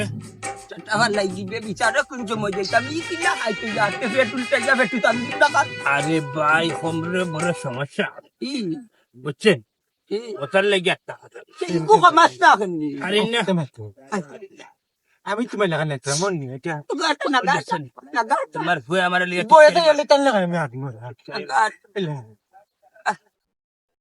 হ্যাঁ? আরে ভাই হোমরে বড় সমস্যা। বুঝছেন? ওটার লেগে আমি তোমার লাগানো তোমার আমার লিয়ে লাগাই আমি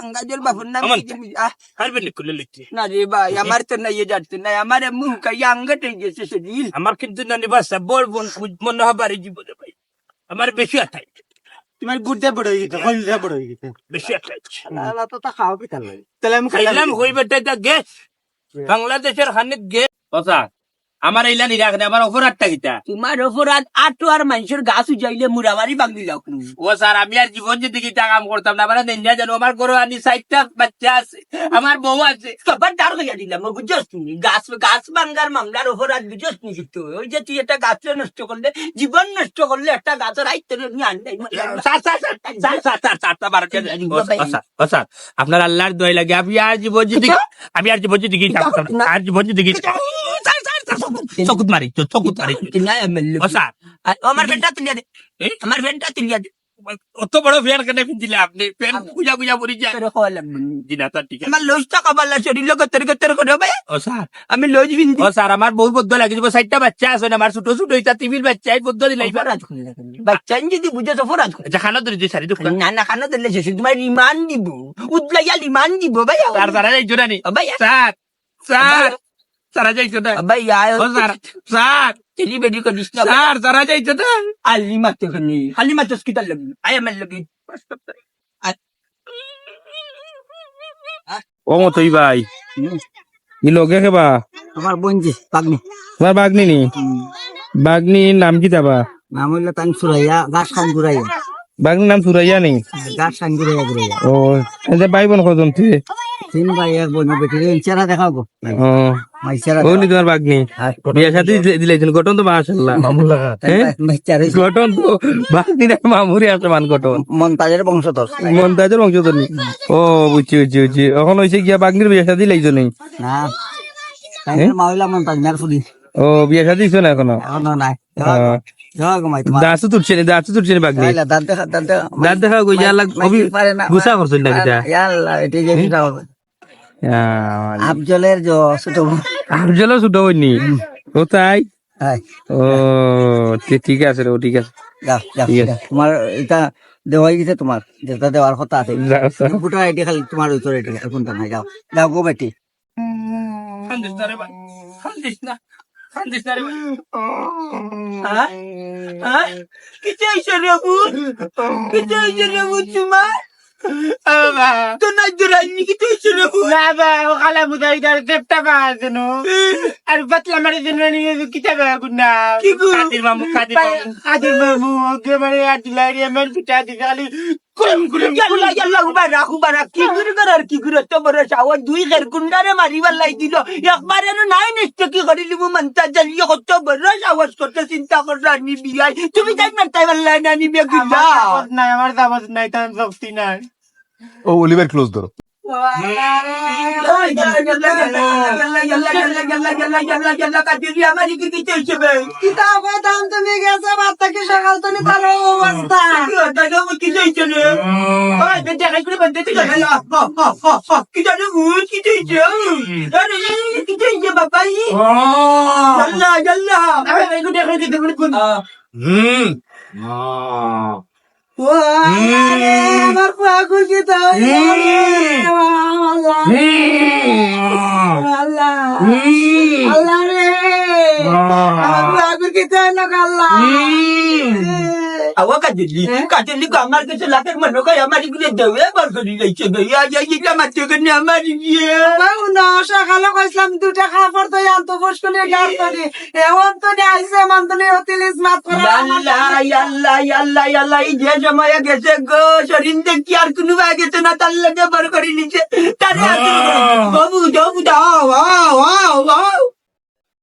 angajol bafun na mi ah harbe ne kuliliti na de ba ya marta na ye jat na ya mare mu ka ya angate ye se se dil amar kintu na ni ba sabol bon mon na habari ji bode bai amar beshi atai তোমার গুড়তে বড় হয়ে গেছে হলদে বড় হয়ে গেছে বেশি আলা তো তা খাওয়া পিতাল তাহলে আমি খাইলাম হইবে গ্যাস বাংলাদেশের হানিত গ্যাস কথা আমার এইলা নিরাখ না আমার অপরাধটা কিতা? তোমার অপরাধ আটো আর মানুষের গাছ উজাইলে মুরাবারি বাংলি লাগ ও স্যার আমি আর জীবন যদি কিতা কাম করতাম না মানে আমার নেন্ডা জানো আমার গরু আনি সাইটটা বাচ্চা আছে আমার বউ আছে। সবার দাঁড় লইয়া দিলাম বুঝছস তুমি? গাছ গাছ ভাঙ্গার মামলার অপরাধ বুঝছস তুমি যুক্ত ওই যে তুই একটা গাছ নষ্ট করলে জীবন নষ্ট করলে একটা গাছের আইতে তুমি আনলাই আপনার আল্লাহর দোয়া লাগে আমি আর জীবন যদি আচ্ছা। আমি আর জীবন যদি আর জীবন যদি চকুত মারি চকুত মারি আমার ফ্যানটা তুলিয়া দে? আমার ফ্যানটা তুলিয়া দে অত বড় ফ্যান কেন দিলে আপনি ফ্যান পূজা পূজা পরি যায় তোরে ঠিক আছে আমার লইটা কাবাল্লা শরীর লোক তেরে তেরে করে ভাই ও স্যার আমি লইজ বিন্দি ও স্যার আমার বহু বদ্ধ লাগে যাব সাইডটা বাচ্চা আছে না আমার ছোট ছোট হইতা টিভির বাচ্চা এই বদ্ধ দিলাই অপরাধ করলে বাচ্চা যদি বুঝে তো করে আচ্ছা খানা ধরে দিই সারি দুঃখ না না খানো দিলে শেষ তোমার রিমান্ড দিব উদলাইয়া রিমান্ড দিব ভাই স্যার স্যার যাইছো না নি ভাই স্যার স্যার স্যার যাইছো না ভাই ও স্যার স্যার বেডি করিস না স্যার যাইছো না আলি মাতে খানি আলি মাতে লাগি। আই আমার লাগি। ও মতই ভাই। ই লগে খেবা? আমার বঞ্জি পাগনি তোমার বাগনি নি? বাগনি নাম কি যাবা নাম হইল তান সুরাইয়া গাছ খান গুরাইয়া। বাগনির নাম সুরাইয়া নি? গাছ খান গুরাইয়া গুরাইয়া। ও এতে ভাই বোন কজন তুই? তিন ভাই এক বোন বেটি চেহারা দেখাবো ও। মাই চেহারা ও নি তোমার বাগনি বিয়া সাথে দিলাইছেন গঠন তো মাশাআল্লাহ। মামুল লাগা হ্যাঁ? চেহারা গঠন তো বাগনি না মামুরি আছে মান গঠন মন্তাজের বংশধর। মন্তাজের বংশধর নি। ও বুঝছি বুঝছি বুঝছি। এখন হইছে গিয়া বাগনির বিয়া সাথে দিলাইছো নি। না তাইনের মাওলা মন্তাজ ও বিয়া সাথে দিছো না এখনও? এখনও নাই। তুলছে নি তুলছে নি বাগনি দাঁত দেখা দাঁত দেখা। কই গুসা করছেন না এটি আফজলের জ ছোট আফজলের ছোট বইনি ও তাই? ও ঠিক আছে ও ঠিক আছে। তোমার এটা দেওয়া গেছে তোমার। যেটা দেওয়ার কথা আছে। ফুটা এটি খালি তোমার উত্তর এটি কোনটা নাই। যাও যাও গো বেটি। কিছু ঈশ্বর বাবু কিছু ঈশ্বর বাবু তোমার? আর বাতলা মারি কিতাব গুন্না কাদির মামু কাদির মামু। কাদির মামু ওকে মানে আর দিলাই এমন পিটা দিগালি কুলম কুলম ইয়াল্লা ইয়াল্লা উবা রাখু বারা কি গুরু করার কি গুরু তো বড় শাওয়ার দুই ঘের গুন্ডারে মারি বাল্লাই দিল। একবারে নো নাই নিস্ত কি করি লিবু মানতা জালি কত বড় শাওয়ার করতে চিন্তা করলা নি বিয়াই তুমি তাই মারতাই বাল্লাই না নি বিয়া গুন্ডা। আমার দাবত নাই তাই ভক্তি নাই। ও অলিভার ক্লোজ ধরো। কিতাবের খুশি তাই আল্লাহ। আল্লাহ রে। আমার খুশি তাই না আল্লাহ। কি তাই না আল্লাহ আওয়া কাজলি কাজলি কো আমার কাছে লাখের মনে কই আমার ইগুলো দেবে বার করে যাইছে গইয়া যাই এটা মারতে কেন আমার গিয়ে না সকালে কইছিলাম দুটা খাবার তো আনতো ফসকনে গার করে এমন তো নে আইছে মান তো নে অতিলিস মাত করে আল্লাহ আল্লাহ আল্লাহ আল্লাহ এই যে সময় গেছে গো শরীর দেখি আর কোনো গেছে না তার লাগে বার করে নিচে তারে বাবু বাবু দাও ওয়াও ওয়াও